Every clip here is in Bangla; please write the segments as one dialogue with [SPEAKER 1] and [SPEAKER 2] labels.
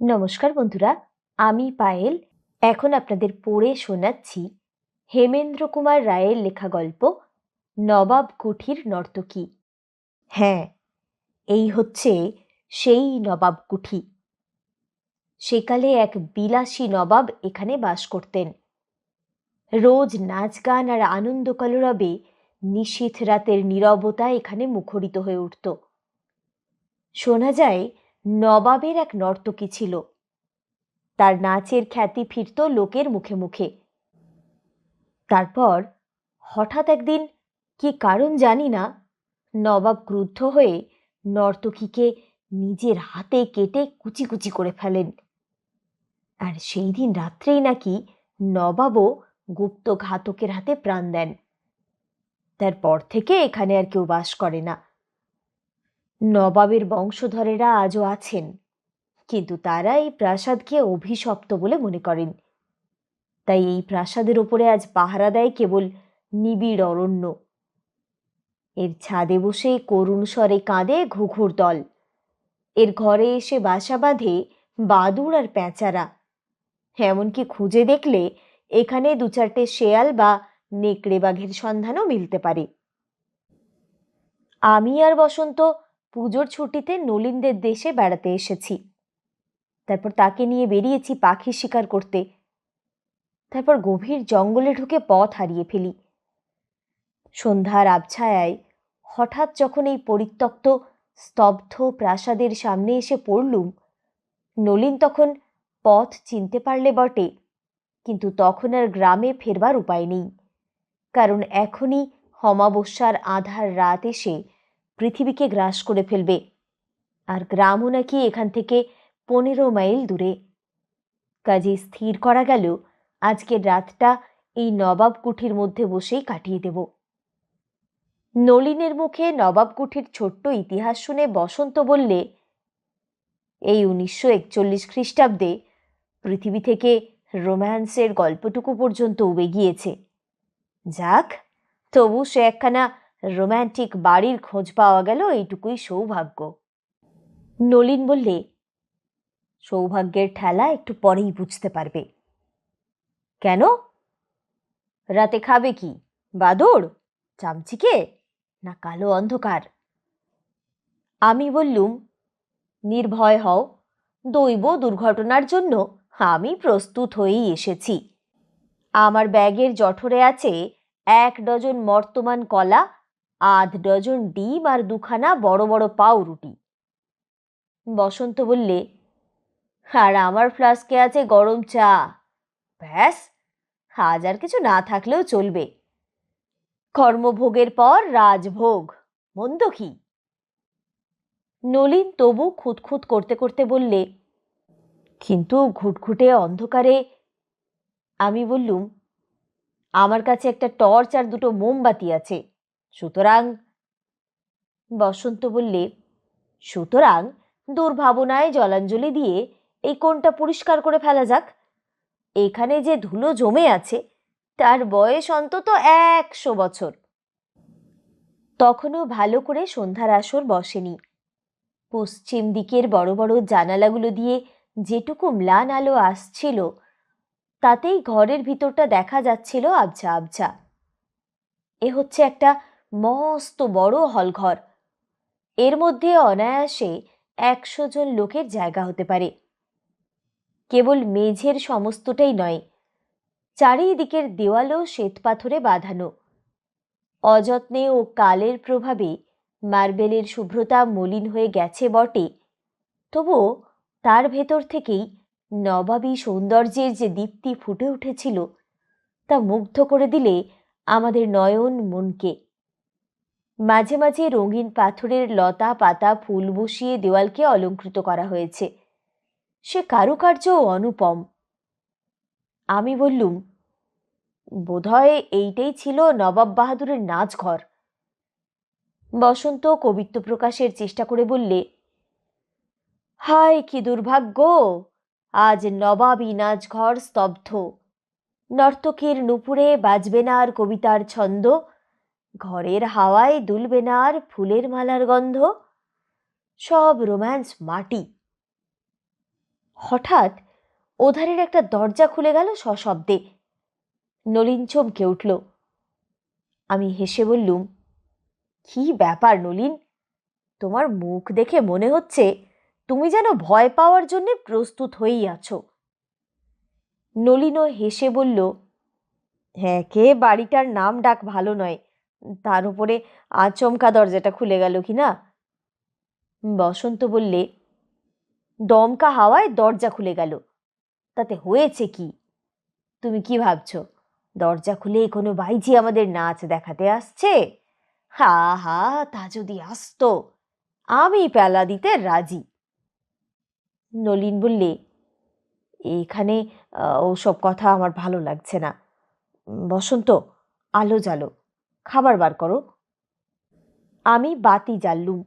[SPEAKER 1] নমস্কার বন্ধুরা, আমি পায়েল। এখন আপনাদের পড়ে শোনাচ্ছি হেমেন্দ্র কুমার রায়ের লেখা গল্প, নবাব কুঠির নর্তকী। হ্যাঁ এই হচ্ছে সেই নবাব কুঠি। সেকালে এক বিলাসী নবাব এখানে বাস করতেন। রোজ নাচ গান আর আনন্দ কলরবে নিশীথ রাতের নীরবতা এখানে মুখরিত হয়ে উঠত। শোনা যায় নবাবের এক নর্তকী ছিল। তার নাচের খ্যাতি ফিরত লোকের মুখে মুখে। তারপর হঠাৎ একদিন, কি কারণ জানি না, নবাব ক্রুদ্ধ হয়ে নর্তকীকে নিজের হাতে কেটে কুচি কুচি করে ফেলেন। আর সেই দিন রাত্রেই নাকি নবাবও গুপ্ত ঘাতকের হাতে প্রাণ দেন। তারপর থেকে এখানে আর কেউ বাস করে না। নবাবের বংশধরেরা আজও আছেন, কিন্তু তারা এই প্রাসাদকে অভিশপ্ত বলে মনে করেন। তাই এই প্রাসাদের ওপরে আজ পাহারা দেয় কেবল নিবিড় অরণ্য। এর ছাদে বসে করুণ স্বরে কাঁদে ঘুঘুর দল। এর ঘরে এসে বাসা বাঁধে বাদুড় আর প্যাঁচারা এমনকি খুঁজে দেখলে এখানে দু চারটে শেয়াল বা নেকড়ে বাঘের সন্ধানও মিলতে পারে। আমি আর বসন্ত পুজোর ছুটিতে নলিনদের দেশে বেড়াতে এসেছি। তারপর তাকে নিয়ে বেরিয়েছি পাখি শিকার করতে। তারপর গভীর জঙ্গলে ঢুকে পথ হারিয়ে ফেলি। সন্ধ্যার আবছায়ায় হঠাৎ যখন এই পরিত্যক্ত, স্তব্ধ প্রাসাদের সামনে এসে পড়লুম, নলিন তখন পথ চিনতে পারলে বটে, কিন্তু তখন আর গ্রামে ফেরবার উপায় নেই, কারণ এখনই হমাবস্যার আধার রাত এসে পৃথিবীকে গ্রাস করে ফেলবে। আর গ্রামও নাকি এখান থেকে পনেরো মাইল দূরে। কাজে স্থির করা গেল, আজকের রাতটা এই নবাব কুঠির মধ্যে বসেই কাটিয়ে দেব। নলিনের মুখে নবাব কুঠির ছোট্ট ইতিহাস শুনে বসন্ত বললে, এই উনিশশো একচল্লিশ খ্রিস্টাব্দে পৃথিবী থেকে রোম্যান্সের গল্পটুকু পর্যন্ত উবে গিয়েছে। যাক, তবু সে একখানা রোম্যান্টিক বাড়ির খোঁজ পাওয়া গেল, এইটুকুই সৌভাগ্য। নলিন বললে, সৌভাগ্যের ঠেলা একটু পরেই বুঝতে পারবে। কেন? রাতে খাবে কি? বাদর চামচিকে? না কালো অন্ধকার? আমি বললুম, নির্ভয় হও, দৈব দুর্ঘটনার জন্য আমি প্রস্তুত হয়েই এসেছি। আমার ব্যাগের জঠরে আছে এক ডজন মর্তমান কলা আধ ডজন ডিম আর দুখানা বড় বড় পাউরুটি। বসন্ত বললে, আর আমার ফ্লাস্কে আছে গরম চা। ব্যাস, আজ আর কিছু না থাকলেও চলবে। কর্মভোগের পর রাজভোগ, মন্দ কি? নলিন তবু খুঁতখুত করতে করতে বললে, কিন্তু ঘুটঘুটে অন্ধকারে আমি বললুম, আমার কাছে একটা টর্চ আর দুটো মোমবাতি আছে। সুতরাং বসন্ত বললে, সুতরাং দুর্ভাবনায় জলাঞ্জলি দিয়ে এই কোণটা পরিষ্কার করে ফেলা যাক। এখানে যে ধুলো জমে আছে, তার বয়স অন্তত একশো বছর। তখনও ভালো করে সন্ধ্যার আসর বসেনি। পশ্চিম দিকের বড় বড় জানালাগুলো দিয়ে যেটুকু ম্লান আলো আসছিল, তাতেই ঘরের ভিতরটা দেখা যাচ্ছিল আবছা আবছা। এ হচ্ছে একটা মস্ত বড় হলঘর। এর মধ্যে অনায়াসে একশো জন লোকের জায়গা হতে পারে। কেবল মেঝের সমস্তটাই নয়, চারিদিকের দেওয়ালও শ্বেতপাথরে বাঁধানো। অযত্নে ও কালের প্রভাবে মার্বেলের শুভ্রতা মলিন হয়ে গেছে বটে। তবুও তার ভেতর থেকেই নবাবী সৌন্দর্যের যে দীপ্তি ফুটে উঠেছিল, তা মুগ্ধ করে দিলে আমাদের নয়ন মনকে। মাঝে মাঝে রঙিন পাথরের লতা পাতা ফুল বসিয়ে দেওয়ালকে অলঙ্কৃত করা হয়েছে। সে কারুকার্য অনুপম। আমি বললুম, বোধহয় এইটাই ছিল নবাব বাহাদুরের নাচঘর। বসন্ত কবিত্ব প্রকাশের চেষ্টা করে বললে, হায়, কি দুর্ভাগ্য! আজ নবাবী নাচঘর স্তব্ধ। নর্তকীর নুপুরে বাজবে না আর কবিতার ছন্দ। ঘরের হাওয়ায় দুলবে না আর ফুলের মালার গন্ধ। সব রোম্যান্স মাটি। হঠাৎ ওধারের একটা দরজা খুলে গেল সশব্দে। নলিন চমকে উঠল। আমি হেসে বললুম, কি ব্যাপার নলিন? তোমার মুখ দেখে মনে হচ্ছে তুমি যেন ভয় পাওয়ার জন্য প্রস্তুত হয়েই আছো। নলিনও হেসে বলল হ্যাঁ কে বাড়িটার নাম ডাক ভালো নয়। তার উপরে আচমকা দরজাটা খুলে গেল কি না? বসন্ত বললে, দমকা হাওয়ায় দরজা খুলে গেল। তাতে হয়েছে কি? তুমি কি ভাবছ? দরজা খুলে কোনো বাইজি আমাদের নাচ দেখাতে আসছে? হা হা, তা যদি আসতো, আমি পেলা দিতে রাজি। নলিন বললে, এখানে ওসব কথা আমার ভালো লাগছে না। বসন্ত, আলো জ্বালো। খাবার বার করো। আমি বাতি জ্বাললুম।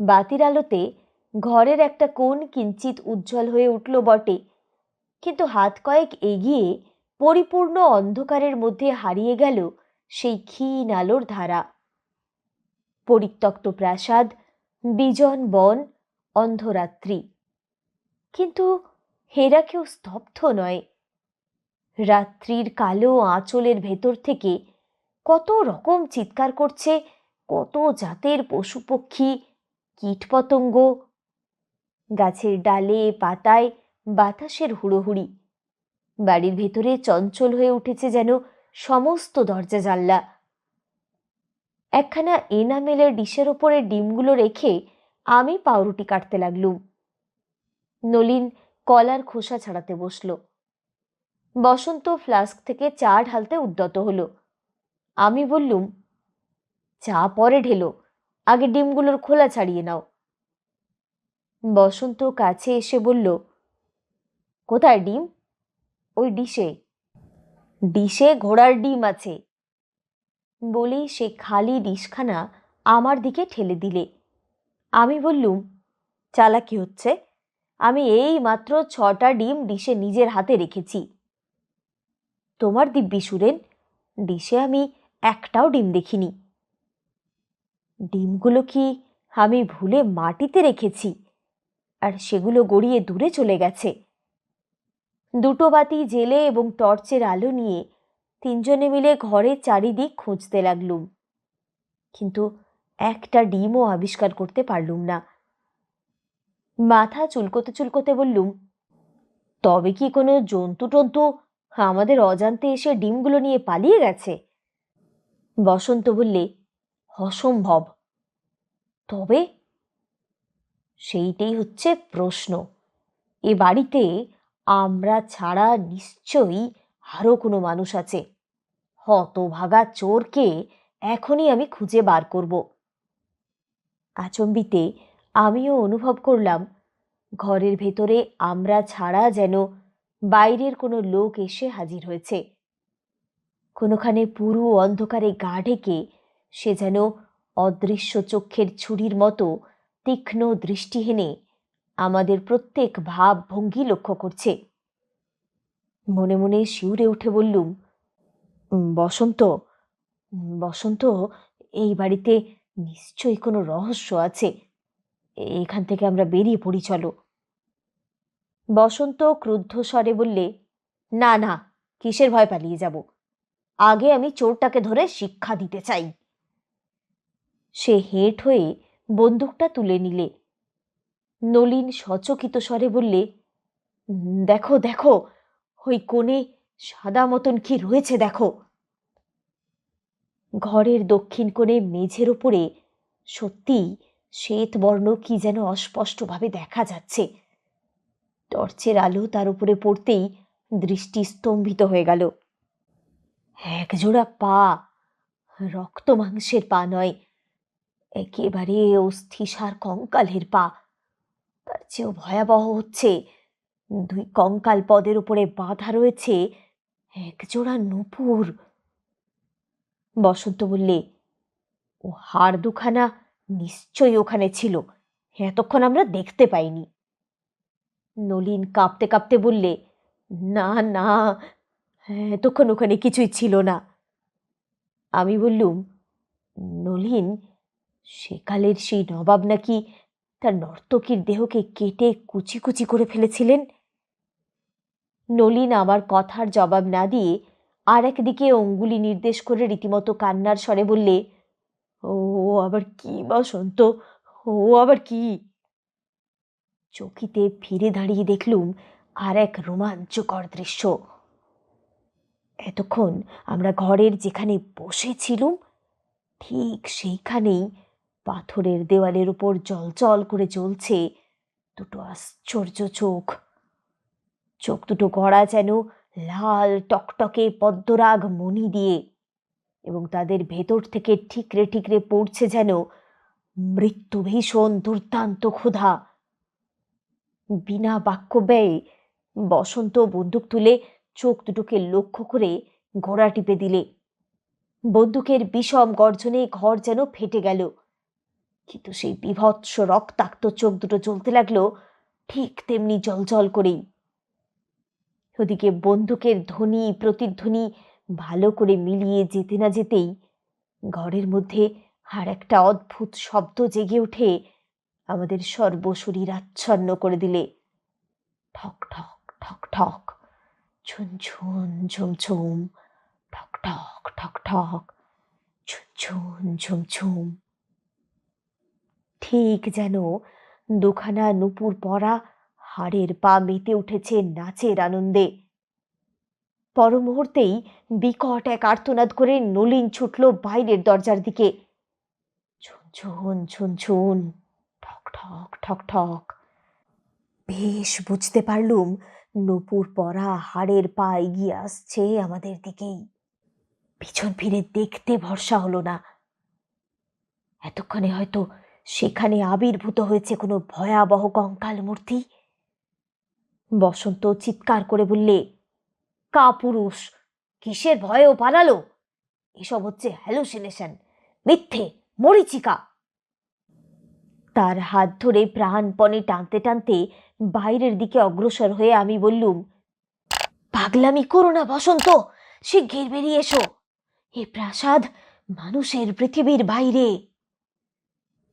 [SPEAKER 1] বাতির আলোতে ঘরের একটা কোণ কিঞ্চিত উজ্জ্বল হয়ে উঠল বটে। কিন্তু হাত কয়েক এগিয়ে পরিপূর্ণ অন্ধকারের মধ্যে হারিয়ে গেল সেই ক্ষীণ আলোর ধারা। পরিত্যক্ত প্রাসাদ, বিজন বন, অন্ধরাত্রি। কিন্তু হেরা কেউ স্তব্ধ নয়। রাত্রির কালো আঁচলের ভেতর থেকে কত রকম চিৎকার করছে, কত জাতের পশু পক্ষী কীটপতঙ্গ গাছের ডালে, পাতায়, বাতাসের হুড়োহুড়ি। বাড়ির ভেতরে চঞ্চল হয়ে উঠেছে যেন সমস্ত দরজা জানলা। একখানা এনামেলের ডিশের ওপরে ডিমগুলো রেখে আমি পাউরুটি কাটতে লাগলুম। নলিন কলার খোসা ছাড়াতে বসল। বসন্ত ফ্লাস্ক থেকে চা ঢালতে উদ্যত হলো। আমি বললুম, চা পরে ঢেলো, আগে ডিমগুলোর খোলা ছাড়িয়ে নাও। বসন্ত কাছে এসে বলল, কোথায় ডিম? ওই ডিশে। ডিশে ঘোড়ার ডিম আছে। বলেই সে খালি ডিশখানা আমার দিকে ঠেলে দিলে। আমি বললুম, চালাকি হচ্ছে, আমি এই মাত্র ছটা ডিম ডিশে নিজের হাতে রেখেছি। তোমার দিব্যি সুরেন, ডিশে আমি একটাও ডিম দেখিনি। ডিমগুলো কি আমি ভুলে মাটিতে রেখেছি? আর সেগুলো গড়িয়ে দূরে চলে গেছে। দুটো বাতি জেলে এবং টর্চের আলো নিয়ে তিনজনে মিলে ঘরের চারিদিক খুঁজতে লাগলুম। কিন্তু একটা ডিমও আবিষ্কার করতে পারলুম না। মাথা চুলকোতে চুলকোতে বললুম, তবে কি কোনো জন্তু টন্তু আমাদের অজান্তে এসে ডিমগুলো নিয়ে পালিয়ে গেছে? বসন্ত বললে, অসম্ভব। তবে সেইটাই হচ্ছে প্রশ্ন। এ বাড়িতে আমরা ছাড়া নিশ্চয়ই আরও কোনো মানুষ আছে। হতভাগা চোরকে এখনই আমি খুঁজে বার করব। আচম্বিতে আমিও অনুভব করলাম, ঘরের ভেতরে আমরা ছাড়া যেন বাইরের কোনো লোক এসে হাজির হয়েছে। কোনোখানে পুরু অন্ধকারে গা ঢেকে সে যেন অদৃশ্য চক্ষের ছুরির মতো তীক্ষ্ণ দৃষ্টিহীনে আমাদের প্রত্যেক ভাব ভঙ্গি লক্ষ্য করছে। মনে মনে শিউরে উঠে বললুম বসন্ত বসন্ত, এই বাড়িতে নিশ্চয়ই কোনো রহস্য আছে। এখান থেকে আমরা বেরিয়ে পড়ি, চলো। বসন্ত ক্রুদ্ধ স্বরে বললে, না না, কিসের ভয় পালিয়ে যাব? আগে আমি চোরটাকে ধরে শিক্ষা দিতে চাই। সে হেঁট হয়ে বন্দুকটা তুলে নিলে। নলিন সচকিত স্বরে বললে, দেখো দেখো, ওই কোণে সাদা মতন কি রয়েছে দেখো। ঘরের দক্ষিণ কোণে মেঝের ওপরে সত্যি শ্বেতবর্ণ কি যেন অস্পষ্টভাবে দেখা যাচ্ছে। টর্চের আলো তার উপরে পড়তেই দৃষ্টি স্তম্ভিত হয়ে গেল। একজোড়া পা। রক্ত মাংসের পা নয়, একেবারে অস্থিসার কঙ্কালের পা। তার চেয়েও ভয়াবহ হচ্ছে, দুই কঙ্কাল পদের উপরে বাঁধা রয়েছে একজোড়া নূপুর। বসন্ত বললে, ও হাড় দুখানা নিশ্চয়ই ওখানে ছিল, এতক্ষণ আমরা দেখতে পাইনি। নলিন কাঁপতে কাঁপতে বললে, না না এতক্ষণ ওখানে কিছুই ছিল না। আমি বললুম, নলিন, সেকালের সেই নবাব নাকি তার নর্তকীর দেহকে কেটে কুচি কুচি করে ফেলেছিলেন? নলিন আমার কথার জবাব না দিয়ে আর একদিকে অঙ্গুলি নির্দেশ করে রীতিমতো কান্নার স্বরে বললে ও আবার কি বসন্ত? ও আবার কি? চকিতে ফিরে দাঁড়িয়ে দেখলুম আর এক রোমাঞ্চকর দৃশ্য। এতক্ষণ আমরা ঘরের যেখানে বসেছিলুম, ঠিক সেইখানেই পাথরের দেওয়ালের উপর জল করে জ্বলছে দুটো আশ্চর্য চোখ। চোখ দুটো গড়া যেন লাল টকটকে পদ্মরাগ মণি দিয়ে এবং তাদের ভেতর থেকে ঠিকরে ঠিকরে পড়ছে যেন মৃত্যু ভীষণ দুর্দান্ত ক্ষুধা। বিনা বাক্য ব্যয়ে বসন্ত বন্দুক তুলে চোখ দুটোকে লক্ষ্য করে ঘোড়া টিপে দিলে। বন্দুকের বিষম গর্জনে ঘর যেন ফেটে গেল। কিন্তু সেই বিভৎস রক্তাক্ত চোখ দুটো জ্বলতে লাগল ঠিক তেমনি জলজল করেই। ওদিকে বন্দুকের ধ্বনি, প্রতিধ্বনি ভালো করে মিলিয়ে যেতে না যেতেই ঘরের মধ্যে আর একটা অদ্ভুত শব্দ জেগে উঠে আমাদের সর্বশরীর আচ্ছন্ন করে দিলে। ঠক ঠক ঠক ঠক। ঝুন ঝুন ঝুম ঝুম, ঠক ঠক ঠক ঠক, ঝুন ঝুন ঝুম ঝুম। ঠিক যেন দুখানা নুপুর পরা হাড়ের পা মেতে উঠেছে নাচের আনন্দে। পর মুহূর্তেই বিকট এক আর্তনাদ করে নলিন ছুটল বাইরের দরজার দিকে। ঝুনঝুন ঝুনঝুন ঠক ঠক ঠক ঠক। বেশ বুঝতে পারলুম নপুর পরা হাড়ের পা এগিয়ে আসছে আমাদের দিকেই। পিছন ফিরে দেখতে ভরসা হলো না। এতক্ষণে হয়তো সেখানে আবির্ভূত হয়েছে কোনো ভয়াবহ কঙ্কাল মূর্তি। বসন্ত চিৎকার করে বললে কা পুরুষ কিসের ভয়েও পালালো? এসব হচ্ছে হ্যালুসিনেশন মিথ্যে, মরিচিকা। তার হাত ধরে প্রাণপণে টানতে টানতে বাইরের দিকে অগ্রসর হয়ে আমি বললুম, পাগলামি করো না বসন্ত, শিগগির বেরিয়ে এসো। এ প্রাসাদ মানুষের পৃথিবীর বাইরে।